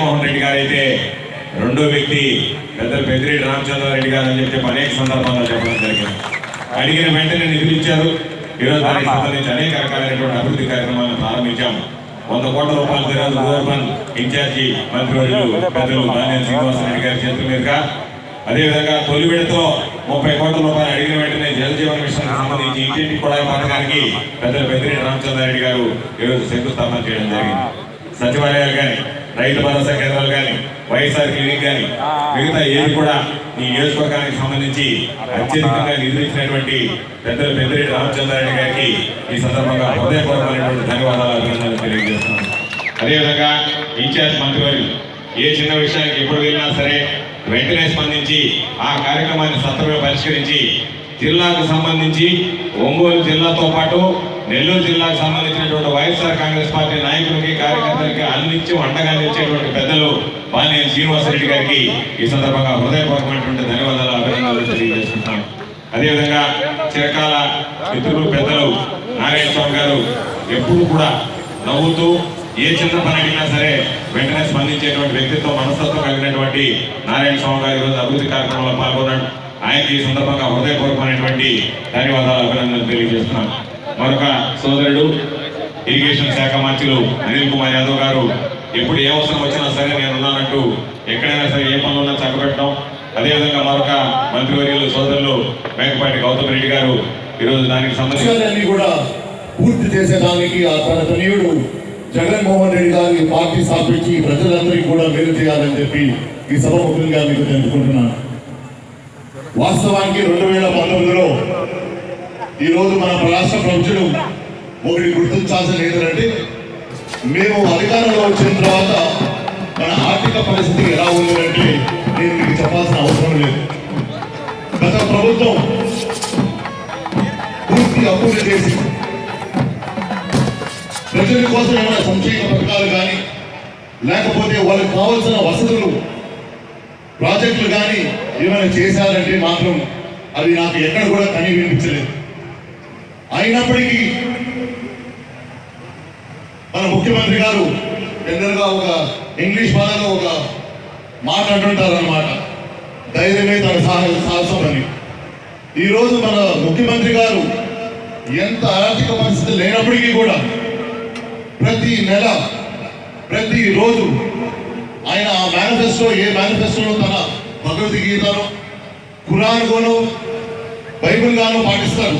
జగన్మోహన్ రెడ్డి గారు అయితే రెండో వ్యక్తి పెద్దలు పెద్దిరెడ్డి రామచంద్రారెడ్డి గారు అని చెప్పి అనేక సందర్భాల్లో చెప్పడం జరిగింది. అడిగిన వెంటనే నిధులు ఇచ్చారు. ఈరోజు దానికి సంబంధించి అనేక రకాలైనటువంటి అభివృద్ధి కార్యక్రమాలను ప్రారంభించాము వంద కోట్ల రూపాయలు ఈరోజు గవర్నమెంట్ ఇన్ఛార్జి మంత్రివర్యులు పెద్దలు దానియాల శ్రీనివాసరెడ్డి గారి చేతుల మీదుగా. అదేవిధంగా తొలి విడతలో ముప్పై కోట్ల రూపాయలు అడిగిన వెంటనే జల జీవన్ మిషన్ సంబంధించి ఇంటింటి కూడా పథకానికి పెద్దలు పెద్దిరెడ్డి రామచంద్రారెడ్డి గారు ఈరోజు శంకుస్థాపన చేయడం జరిగింది. సచివాలయాలు కానీ రైతు భరోసా కేంద్రాలు కానీ వైఎస్ఆర్ క్లినిక్ కానీ మిగతా ఏది కూడా ఈ నియోజకవర్గానికి సంబంధించి అత్యధికంగా నిధులు ఇచ్చినటువంటి పెద్దలు పెద్దిరెడ్డి రామచంద్రారెడ్డి గారికి ఈ సందర్భంగా హృదయపూర్వకమైనటువంటి ధన్యవాదాలు అభినందనలు తెలియజేస్తున్నాను. అదేవిధంగా ఇన్ఛార్జ్ మంత్రివర్యులు ఏ చిన్న విషయానికి ఎప్పుడు వెళ్ళినా సరే వెంటనే స్పందించి ఆ కార్యక్రమాన్ని సత్వరమే పరిష్కరించి జిల్లాకు సంబంధించి ఒంగోలు జిల్లాతో పాటు నెల్లూరు జిల్లాకు సంబంధించినటువంటి వైఎస్ఆర్ కాంగ్రెస్ పార్టీ నాయకులకి కార్యకర్తలకి అందించి అండగా ఇచ్చేటువంటి పెద్దలు బాలినేని శ్రీనివాసరెడ్డి గారికి ఈ సందర్భంగా హృదయపూర్వకమైనటువంటి ధన్యవాదాలు అభినందనలు తెలియజేస్తున్నాను. అదేవిధంగా చిరకాల మిత్రులు పెద్దలు నారాయణ స్వామి గారు ఎప్పుడు కూడా నవ్వుతూ ఏ చిన్న పని అడిగినా సరే వెంటనే స్పందించేటువంటి వ్యక్తిత్వం మనస్తత్వం కలిగినటువంటి నారాయణ స్వామి గారు ఈరోజు అభివృద్ధి కార్యక్రమంలో పాల్గొన్నాడు. ఆయనకి ఈ సందర్భంగా హృదయపూర్వకమైనటువంటి ధన్యవాదాలు అభినందనలు తెలియజేస్తున్నాను. మరొక సోదరుడు ఇరిగేషన్ శాఖ మంత్రులు అనిల్ కుమార్ యాదవ్ గారు ఎప్పుడు ఏ అవసరం వచ్చినా సరే నేను ఉన్నానంటూ ఎక్కడైనా సరే ఏ పనులు ఉన్నా చక్కబెట్టడం. అదేవిధంగా మరొక మంత్రివర్యులు సోదరులు మేకపాటి గౌతమ్ రెడ్డి గారు ఈరోజు దానికి సంబంధించి కూడా పూర్తి చేసేదానికి ఆ తన తనయుడు జగన్మోహన్ రెడ్డి గారి పార్టీ స్థాపించి ప్రజలందరికీ కూడా మేలు చేయాలని చెప్పి ఈ సభ ముఖ్యంగా మీకు తెలుపుకుంటున్నాను. వాస్తవానికి రెండు వేల పంతొమ్మిదిలో ఈరోజు మన రాష్ట్ర ప్రభుత్వం ఒకటి గుర్తించాల్సిన ఏంటంటే మేము అధికారంలో వచ్చిన తర్వాత మన ఆర్థిక పరిస్థితి ఎలా ఉందంటే నేను మీకు చెప్పాల్సిన అవసరం లేదు. గత ప్రభుత్వం పూర్తి అప్పులు చేసి ప్రజల కోసం ఏమైనా సంక్షేమ పథకాలు కానీ లేకపోతే వాళ్ళకి కావాల్సిన వసతులు ప్రాజెక్టులు కానీ ఏమైనా చేశారంటే మాత్రం అది నాకు ఎక్కడ కూడా కని వినిపించలేదు అయినప్పటికీ మన ముఖ్యమంత్రి గారు జనరల్గా ఒక ఇంగ్లీష్ భాషలో ఒక మాట అంటుంటారనమాట ధైర్యమే తన సాహస సాహసం అని ఈరోజు మన ముఖ్యమంత్రి గారు ఎంత ఆర్థిక పరిస్థితి లేనప్పటికీ కూడా ప్రతి నెల ప్రతి రోజు ఆయన ఆ మేనిఫెస్టో ఏ మేనిఫెస్టోలో తన భగవద్గీతను ఖురాన్ గాను బైబిల్ గాను పాటిస్తారు.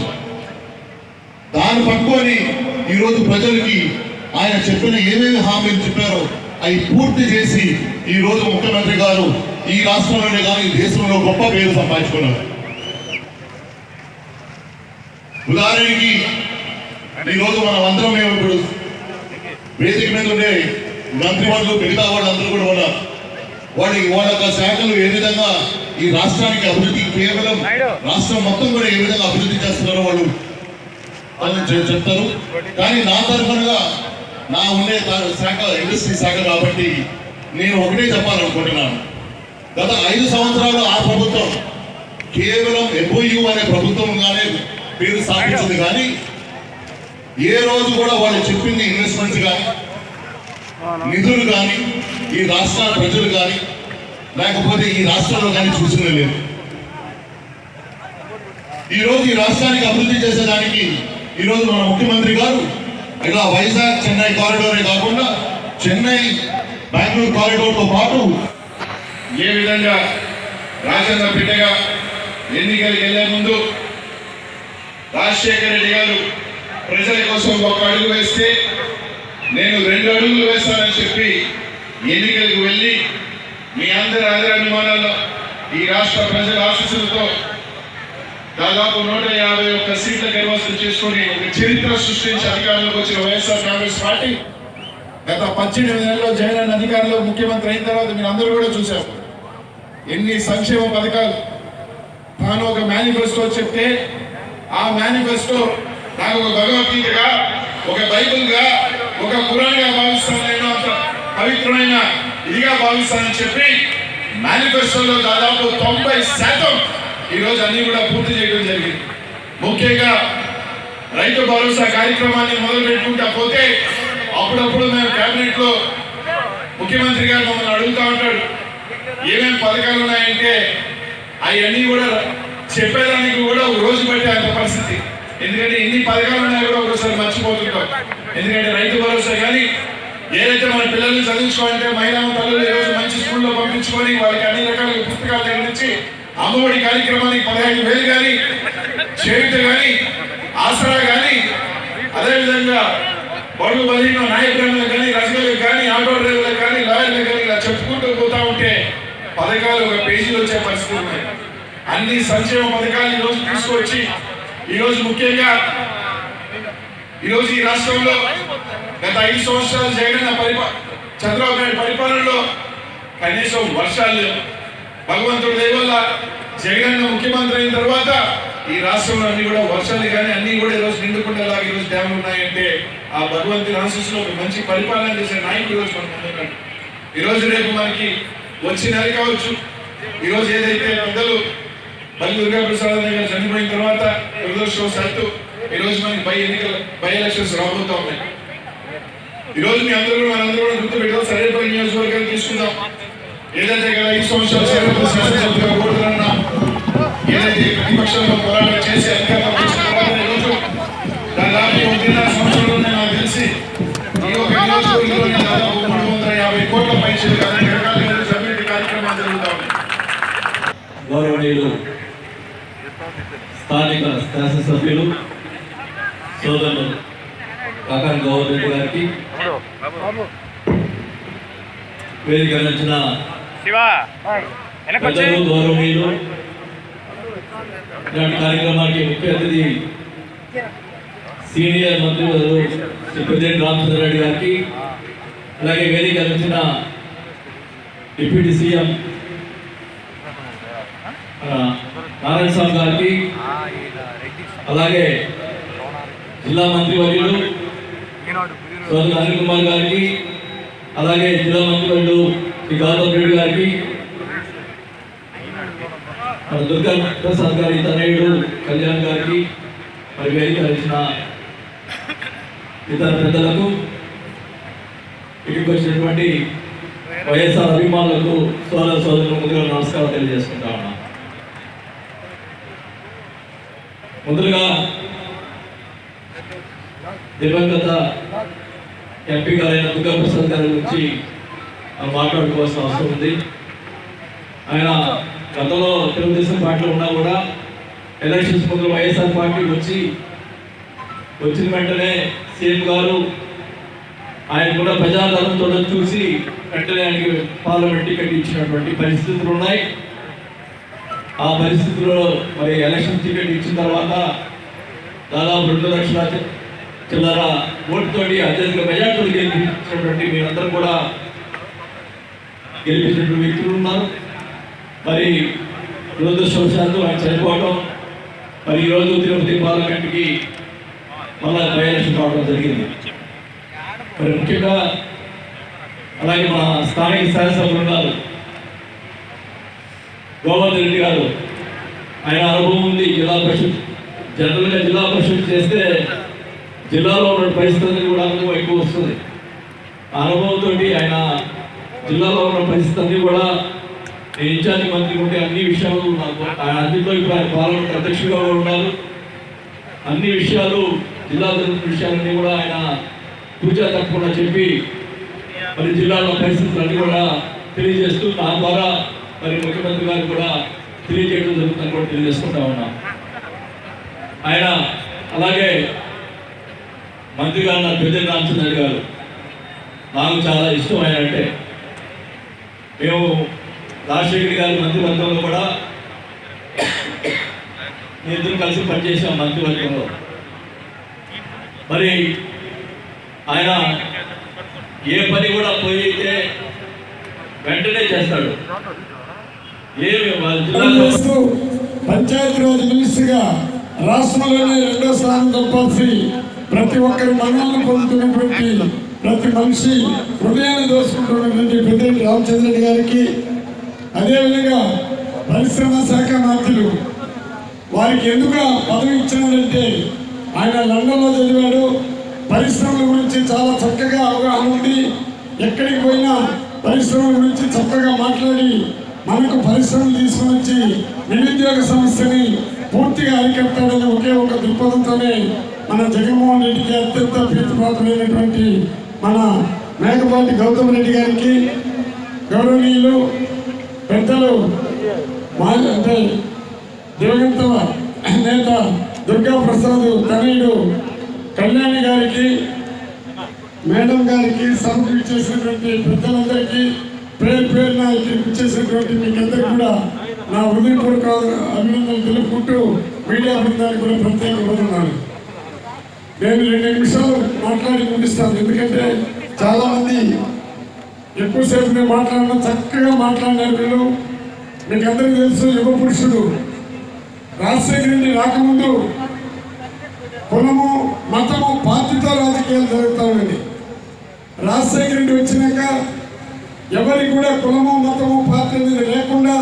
దాన్ని పట్టుకొని ఈరోజు ప్రజలకి ఆయన చెప్పిన ఏమేమి హామీలు చెప్పారో అవి పూర్తి చేసి ఈ రోజు ముఖ్యమంత్రి గారు ఈ రాష్ట్రంలోనే కానీ ఈ దేశంలో గొప్ప పేరు సంపాదించుకున్నారు. ఉదాహరణకి ఈరోజు మనం అందరం మేము ఇప్పుడు వేదిక మీద ఉండే మంత్రి వాళ్ళు మిగతా వాళ్ళందరూ కూడా ఉన్నారు. వాళ్ళకి వాళ్ళ యొక్క శాఖలు ఏ విధంగా ఈ రాష్ట్రానికి అభివృద్ధి కేవలం రాష్ట్రం మొత్తం కూడా ఏ విధంగా అభివృద్ధి చేస్తున్నారో వాళ్ళు వాళ్ళు చెప్తారు. కానీ నా తరఫునగా నా ఉండే శాఖ ఇండస్ట్రీ శాఖ కాబట్టి నేను ఒకటే చెప్పాలనుకుంటున్నాను. గత ఐదు సంవత్సరాలు ఆ ప్రభుత్వం కేవలం ఎంఓయు అనే ప్రభుత్వంగానే పేరు సాధించింది. కానీ ఏ రోజు కూడా వాళ్ళు చెప్పింది ఇన్వెస్ట్మెంట్స్ కానీ నిధులు కానీ ఈ రాష్ట్ర ప్రజలు కానీ లేకపోతే ఈ రాష్ట్రంలో కానీ చూసింది లేదు. ఈ రోజు ఈ రాష్ట్రానికి అభివృద్ధి చేసేదానికి ఈ రోజు మన ముఖ్యమంత్రి గారు ఇలా వైజాగ్ చెన్నై కారిడోరే కాకుండా చెన్నై బెంగళూరు కారిడోర్తో పాటు ఏ విధంగా రాజన్న బిడ్డగా ఎన్నికలకు వెళ్ళే ముందు రాజశేఖర రెడ్డి గారు ప్రజల కోసం ఒక అడుగు వేస్తే నేను రెండు అడుగులు వేస్తానని చెప్పి ఎన్నికలకు వెళ్ళి మీ అందరి ఆదరాభిమానాల్లో ఈ రాష్ట్ర ప్రజల ఆశీస్సులతో దాదాపు నూట యాభై ఒక్క సీట్ల కైవసం చేసుకొని ఒక చరిత్ర సృష్టించి అధికారంలోకి వచ్చిన వైఎస్ఆర్ కాంగ్రెస్ పార్టీ గత పద్దెనిమిది నెలల్లో జగన్ అధికారంలో ముఖ్యమంత్రి అయిన తర్వాత మీరు అందరూ కూడా చూశారు. ఎన్ని సంక్షేమ పథకాలు తాను ఒక మేనిఫెస్టో చెప్తే ఆ మేనిఫెస్టో నాకు ఒక భగవద్గీతగా ఒక బైబుల్గా ఒక పురాణంగా భావిస్తాను నేను అంత పవిత్రమైన ఇదిగా భావిస్తానని చెప్పి మేనిఫెస్టోలో దాదాపు తొంభై శాతం ఈరోజు అన్ని కూడా పూర్తి చేయడం జరిగింది. ముఖ్యంగా రైతు భరోసా కార్యక్రమాన్ని మొదలు పెట్టుకుంటా పోతే అప్పుడప్పుడు మేము కేబినెట్లో ముఖ్యమంత్రి గారు మమ్మల్ని అడుగుతా ఉంటాడు. ఏమేమి పథకాలు ఉన్నాయంటే అవన్నీ కూడా చెప్పేదానికి కూడా ఒక రోజు పట్టే అంత పరిస్థితి. ఎందుకంటే ఎన్ని పథకాలు ఉన్నాయో కూడా ఒకసారి మర్చిపోతుంటాం. ఎందుకంటే రైతు భరోసా కానీ ఏదైతే మన పిల్లల్ని చదివించుకోవాలంటే మహిళా తల్లులు ఈరోజు మంచి స్కూల్లో పంపించుకొని వాళ్ళకి అన్ని రకాల పుస్తకాలు దగ్గర నుంచి అమ్మఒడి కార్యక్రమానికి పదహైదు వేలు కానీ చేయుత కానీ ఆసరా కానీ అదేవిధంగా బడుగు బలిన నాయకులకు కానీ రచనలకు కానీ ఆటో డ్రైవర్లకు కానీ లాయర్లకు కానీ ఇలా చెప్పుకుంటూ పోతా ఉంటే పథకాలు ఒక పేజీలో వచ్చే పరిస్థితి ఉన్నాయి అన్ని సంక్షేమ పథకాలు ఈరోజు తీసుకొచ్చి ఈ రోజు ముఖ్యంగా ఈ రోజు ఈ రాష్ట్రంలో గత ఐదు సంవత్సరాలు జగనన్న పరిపా చంద్రబాబు నాయుడు పరిపాలనలో కనీసం వర్షాలు లేవు. భగవంతుడి దయవల్ల జగనన్న ముఖ్యమంత్రి అయిన తర్వాత ఈ రాష్ట్రంలో అన్ని కూడా వర్షాలు కానీ అన్ని కూడా ఈ రోజు నిండుకుండేలాగా ఈరోజు డ్యాములు ఉన్నాయంటే ఆ భగవంతుని ఆశీస్సులో ఒక మంచి పరిపాలన చేసే నాయకుడు ఈరోజు రోజు మనకు ఈ రోజు రేపు మనకి వచ్చి నెల కావచ్చు. ఈరోజు ఏదైతే పెద్దలు బల్లి దుర్గా ప్రసాద్ గారు చనిపోయిన తర్వాత దురదృష్టవశాత్తు ఈ రోజు మనకి బై ఎన్నికలు బై ఎలక్షన్స్ రాబోతా ఉన్నాయి. ఈ రోజు మీ అందరూ మనందరూ కూడా గుర్తు పెడదాం నియోజకవర్గాన్ని తీసుకుందాం. ఏదైతే గత ఐదు సంవత్సరాలు సరేపల్లి శాసనసభ్యులుగా ఓడుతున్నా ఏదైతే ప్రతిపక్షంలో పోరాటం చేసి అధికారంలో వచ్చిన తర్వాత ఈ రోజు దాదాపు ఒకటిన్నర సంవత్సరంలోనే నాకు తెలిసి ఈ యొక్క నియోజకవర్గంలోని దాదాపు మూడు వందల యాభై కోట్ల పైసలు రకాల అభివృద్ధి కార్యక్రమాలు జరుగుతా ఉన్నాయి. గౌరవనీయులు స్థానిక శాసనసభ్యులు సోదరులు కాకాని గౌరవ రెడ్డి గారికి వేదిక నచ్చిన శివా కార్యక్రమానికి ముఖ్య అతిథి సీనియర్ మంత్రి గారు శ్రీ పెద్దిరెడ్డి రామచంద్ర రెడ్డి గారికి అలాగే వేదిక నచ్చిన డిప్యూటీ సీఎం నారాయణ స్వామి గారికి అలాగే జిల్లా మంత్రి వర్యులు సోదరు అనిల్ కుమార్ గారికి అలాగే జిల్లా మంత్రి వర్యులు శ్రీ గౌతమ్ గారికి మన దుర్గా ప్రసాద్ గారి తనయుడు కళ్యాణ్ గారికి మరి వేదిక ఇచ్చిన ఇతర పెద్దలకు ఇక్కడికి వచ్చినటువంటి వైఎస్ఆర్ అభిమానులకు సోదర సోదరులు ముందుగా నమస్కారం తెలియజేసుకుంటా ఉన్నా. ముందుగా దివంగత ఎంపీ గారైన దుర్గా ప్రసాద్ గారి గురించి మాట్లాడుకోవాల్సిన అవసరం ఉంది. ఆయన గతంలో తెలుగుదేశం పార్టీలో ఉన్నా కూడా ఎలక్షన్స్ ముందు వైఎస్ఆర్ పార్టీ వచ్చి వచ్చిన వెంటనే సీఎం గారు ఆయన కూడా ప్రజాదరణ చూసి వెంటనే ఆయనకి పార్లమెంట్ టికెట్ ఇచ్చినటువంటి పరిస్థితులు ఉన్నాయి. ఆ పరిస్థితుల్లో మరి ఎలక్షన్ టికెట్ ఇచ్చిన తర్వాత దాదాపు రెండు లక్షల చిల్లర ఓటుతోటి అత్యధిక మెజార్టీలు గెలిపించినటువంటి మీరందరూ కూడా గెలిపించినటువంటి వ్యక్తులు ఉన్నారు. మరి దురదృష్టవశాత్తు ఆయన చనిపోవటం మరి ఈరోజు తిరుపతి పార్లమెంట్కి మళ్ళా బై ఎలక్షన్ కావడం జరిగింది. మరి ముఖ్యంగా అలాగే మా స్థానిక శాసనసభ్యులు ఉన్నారు. గోవర్ధన్ రెడ్డి గారు ఆయన అనుభవం ఉంది జిల్లా పరిషత్ జనరల్గా జిల్లా పరిషత్ చేస్తే జిల్లాలో ఉన్న పరిస్థితులు కూడా అనుభవం ఎక్కువ వస్తుంది. ఆ అనుభవంతో ఆయన జిల్లాలో ఉన్న పరిస్థితి కూడా నేను ఇన్ఛార్జి మంత్రి ఉంటే అన్ని విషయాలు నాకు ఆయన అన్నింటిలో ఇప్పుడు ఆయన పార్లమెంట్ అధ్యక్షుడిగా ఉన్నారు అన్ని విషయాలు జిల్లా జరుగుతున్న విషయాలన్నీ కూడా ఆయన పూజా తప్పకుండా చెప్పి మరి జిల్లాలో పరిస్థితులన్నీ కూడా తెలియజేస్తూ నా ద్వారా మరి ముఖ్యమంత్రి గారు కూడా తెలియజేయడం జరుగుతుందని కూడా తెలియజేసుకుంటా ఉన్నాం. ఆయన అలాగే మంత్రి గారు నా పెద్ద రామచంద్ర గారు. నాకు చాలా ఇష్టం ఆయన అంటే. మేము రాజశేఖర్ గారి మంత్రివర్గంలో కూడా మేము ఇద్దరు కలిసి పనిచేసాం మంత్రివర్గంలో. మరి ఆయన ఏ పని కూడా పోయి అయితే వెంటనే చేస్తాడు. పంచాయతీ వాళ్ళ మినిస్టర్గా రాష్ట్రంలోనే రెండో స్థానం తప్పాల్సి ప్రతి ఒక్కరి మన్నలను పొందుతున్నటువంటి ప్రతి మనిషి హృదయాన్ని దోచుకుంటున్నటువంటి పెద్దిరెడ్డి రామచంద్ర రెడ్డి గారికి అదేవిధంగా పరిశ్రమ శాఖ మంత్రులు వారికి ఎందుకు పదవి ఇచ్చినారంటే ఆయన లండన్లో చదివాడు. పరిశ్రమల గురించి చాలా చక్కగా అవగాహన ఉంది. ఎక్కడికి పోయినా పరిశ్రమల గురించి చక్కగా మాట్లాడి మనకు పరిశ్రమలు తీసుకొని వచ్చి నిరుద్యోగ సమస్యని పూర్తిగా అరికట్టాలని ఒకే ఒక దృక్పథంతోనే మన జగన్మోహన్ రెడ్డికి అత్యంత ప్రీతిపాత్రమైనటువంటి మన మేకపాటి గౌతమ్ రెడ్డి గారికి గౌరవనీయులు పెద్దలు అంటే దివంగత నేత దుర్గా ప్రసాద్ తనయుడు కళ్యాణి గారికి మేడం గారికి సభకు ఇచ్చేసినటువంటి పెద్దలందరికీ పేరు పేరున ఇచ్చేసినటువంటి మీకందరికీ కూడా నా హృదయపూర్వక అభినందనలు తెలుపుకుంటూ మీడియా బృందానికి కూడా ప్రత్యేక నేను రెండు నిమిషాలు మాట్లాడి ముగిస్తాను. ఎందుకంటే చాలా మంది ఎక్కువసేపు నేను మాట్లాడిన చక్కగా మాట్లాడినారు వీళ్ళు. మీకు అందరికీ తెలుసు యుగ పురుషుడు. రాజశేఖర రెడ్డి రాకముందు కులము మతము పార్టీతో రాజకీయాలు జరుగుతామని ఉన్నది రాజశేఖర రెడ్డి వచ్చినాక ఎవరికి కూడా కులము మతము పార్టీ అనేది లేకుండా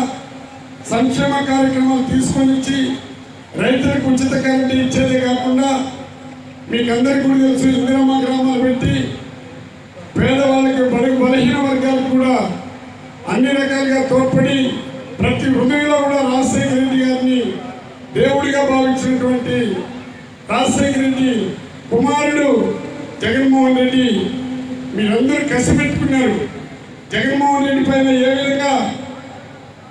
సంక్షేమ కార్యక్రమాలు తీసుకొని వచ్చి రైతులకు ఉచిత కరెంటు ఇచ్చేదే కాకుండా మీకు అందరికీ కూడా తెలుసు ఇందిరమ్మ గ్రామాలు పెట్టి పేదవాళ్ళకి బడుగు బలహీన వర్గాలకు కూడా అన్ని రకాలుగా తోడ్పడి ప్రతి హృదయంలో కూడా రాజశేఖర రెడ్డి గారిని దేవుడిగా భావించినటువంటి రాజశేఖర రెడ్డి కుమారుడు జగన్మోహన్ రెడ్డి మీరందరూ కసిపెట్టుకున్నారు. జగన్మోహన్ రెడ్డి పైన ఏ విధంగా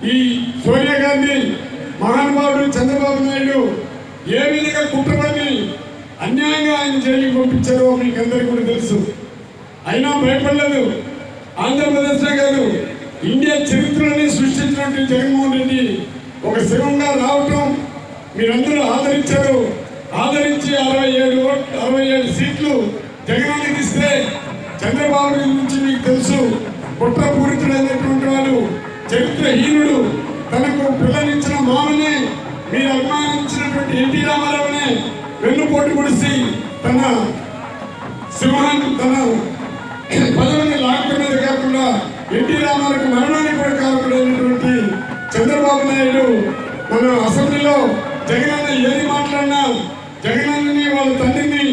ఈ సోనియా గాంధీ మహానుభావుడు చంద్రబాబు నాయుడు ఏ విధంగా కుట్రపని అన్యాయంగా ఆయన జైలుకి పంపించారో మీకు అందరికీ కూడా తెలుసు. అయినా భయపడలేదు. ఆంధ్రప్రదేశ్లో కాదు ఇండియా చరిత్రని సృష్టించినటువంటి జగన్మోహన్ రెడ్డి ఒక శివంగా రావటం మీరందరూ ఆదరించారు. ఆదరించి అరవై ఏడు అరవై ఏడు సీట్లు జగనానికి ఇస్తే చంద్రబాబు గురించి మీకు తెలుసు. కుట్రపూరితుడైనటువంటి వాడు చరిత్రహీనుడు. తనకు పిల్లనిచ్చిన మామని మీరు అభిమానించినటువంటి ఎన్టీ రామారావునే వెన్నుపోటు పొడిసి తన సింహాన్ని తన పదవిని లాక్కునేది కాకుండా ఎన్టీ రామారావుకి మరణానికి కూడా కారకుడైనటువంటి చంద్రబాబు నాయుడు మన అసెంబ్లీలో జగనన్న ఏది మాట్లాడినా జగనన్నని వాళ్ళ తండ్రిని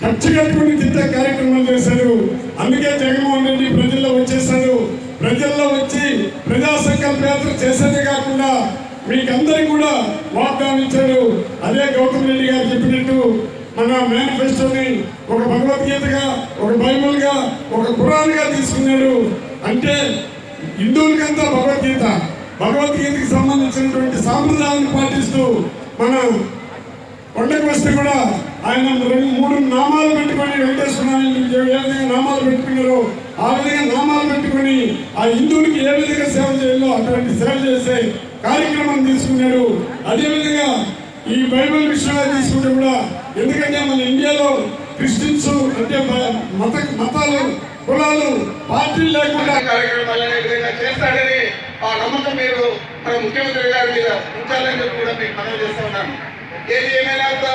ఖర్చు కట్టుకుని తిట్టే కార్యక్రమాలు చేశారు అందుకే జగన్మోహన్ రెడ్డి ప్రజల్లో వచ్చేసాడు ప్రజల్లో వచ్చి ప్రజా సంకల్ప యాత్ర చేసేదే కాకుండా మీకందరికి కూడా వాగ్దానం ఇచ్చాడు అదే గౌతమ్ రెడ్డి గారు చెప్పినట్టు మన మేనిఫెస్టోని ఒక భగవద్గీతగా ఒక బైబిల్గా ఒక పురాణగా తీసుకున్నాడు. అంటే హిందువులకంతా భగవద్గీత. భగవద్గీతకి సంబంధించినటువంటి సాంప్రదాయాన్ని పాటిస్తూ మన కొండకు వస్తే కూడా ఆయన రెండు మూడు నామాలు పెట్టుకొని వెంకటేశ్వర ఏ విధంగా నామాలు పెట్టుకున్నారో ఆ విధంగా నామాలు పెట్టుకొని ఆ హిందువులకి ఏ విధంగా సేవ చేయాలో అటువంటి సేవ చేసే కార్యక్రమం తీసుకున్నాడు. అదేవిధంగా ఈ బైబిల్ విషయంలో తీసుకుంటే కూడా ఎందుకంటే మన ఇండియాలో క్రిస్టియన్స్ అంటే మత మతాలు కులాలు పార్టీలు లేకుండా కార్యక్రమాలు అనే విధంగా చేస్తాడని ఆ నమ్మకం మీరు మన ముఖ్యమంత్రి గారి మీద ఉంచాలని చెప్పి కూడా మీకు మనం చేస్తా ఉన్నాను ఏది ఏమైనా కూడా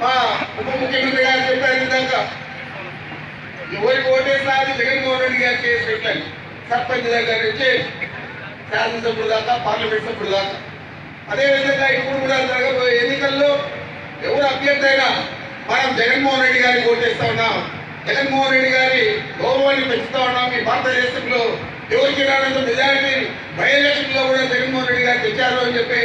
మా ఉప ముఖ్యమంత్రి గారు చెప్పారు విధంగా ఎవరికి ఓటేసినా అది జగన్మోహన్ రెడ్డి గారికి వేసి సర్పంచ్ దగ్గర నుంచి శాసనసభ్యుడు దాకా పార్లమెంట్ సభ్యుడు దాకా. అదేవిధంగా ఇప్పుడు కూడా జరగబోయే ఎన్నికల్లో ఎవరు అభ్యర్థి అయినా మనం జగన్మోహన్ రెడ్డి గారిని ఓటేస్తా ఉన్నాం. జగన్మోహన్ రెడ్డి గారి గౌరవాన్ని పెంచుతా ఉన్నాం ఈ భారతదేశంలో. ఎవరికి రానంత మెజారిటీ బై ఎలక్షన్లో కూడా జగన్మోహన్ రెడ్డి గారు తెచ్చారు అని చెప్పి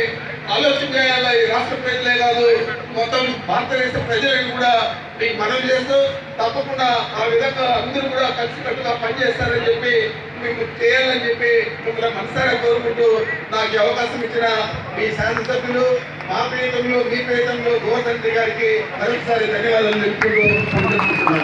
ఆలోచన ఈ రాష్ట్ర ప్రజలే కాదు మొత్తం భారతదేశ ప్రజలను కూడా మీకు మనవి చేస్తూ తప్పకుండా ఆ విధంగా అందరూ కూడా కలిసికట్టుగా పనిచేస్తారని చెప్పి మీకు చేయాలని చెప్పి మిమ్మల్ని మనసారా కోరుకుంటూ నాకు అవకాశం ఇచ్చిన మీ శాసనసభ్యులు మా ప్రియతంలో మీ ప్రియతంలో గోవర్ధన్ గారికి మరొకసారి ధన్యవాదాలు తెలుపుకుంటూ